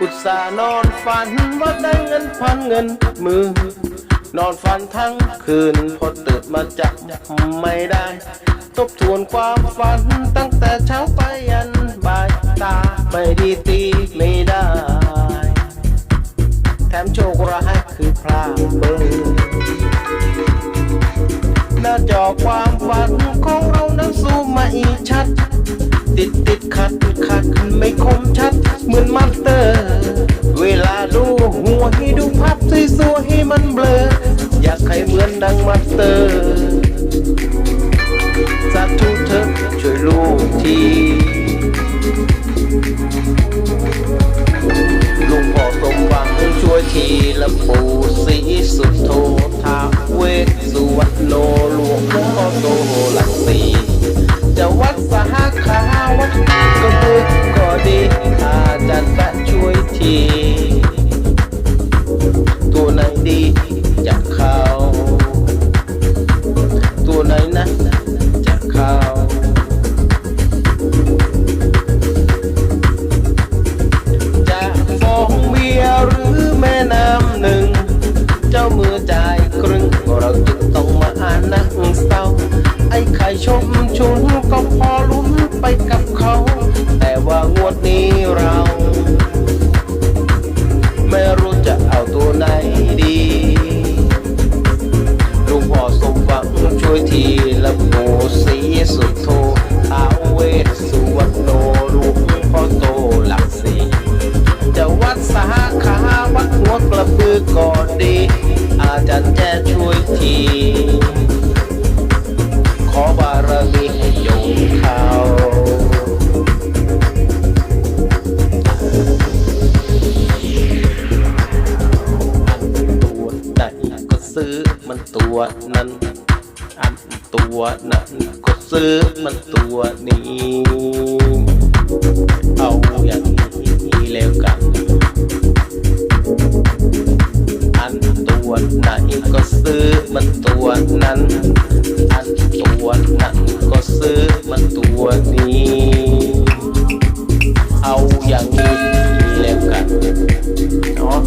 อุตส่าห์นอนฝันว่าได้เงินพันเงินมือ นอนฝันทั้งคืนพอตื่นมาจับไม่ได้ ทบทวนความฝันตั้งแต่เช้าไปยันบ่ายตาไม่ดีตีไม่ได้ แถมโชคร้ายคือพลาดเบอร์หน้าจอความฝันของเรานั้นซูมมาอีชัด ติดติดขัดข ทีละโมสีสุดโทท้าเวสสุวรรณโนลุงพ่อโตหลักสีจะวัดสาขาวัดหัวกระพือก่อนดี อาจารย์แจ้ช่วยที ขอบารมีให้ยงเขาตัวไหนก็ซื้อมันตัวนั้น อันตัวนั้นก็ซื้อมันตัวนี้ เอาอย่างนี้แล้วกัน อันตัวไหนก็ซื้อมันตัวนั้น อันตัวนั้นก็ซื้อมันตัวนี้ เอาอย่างนี้แล้วกันเนาะ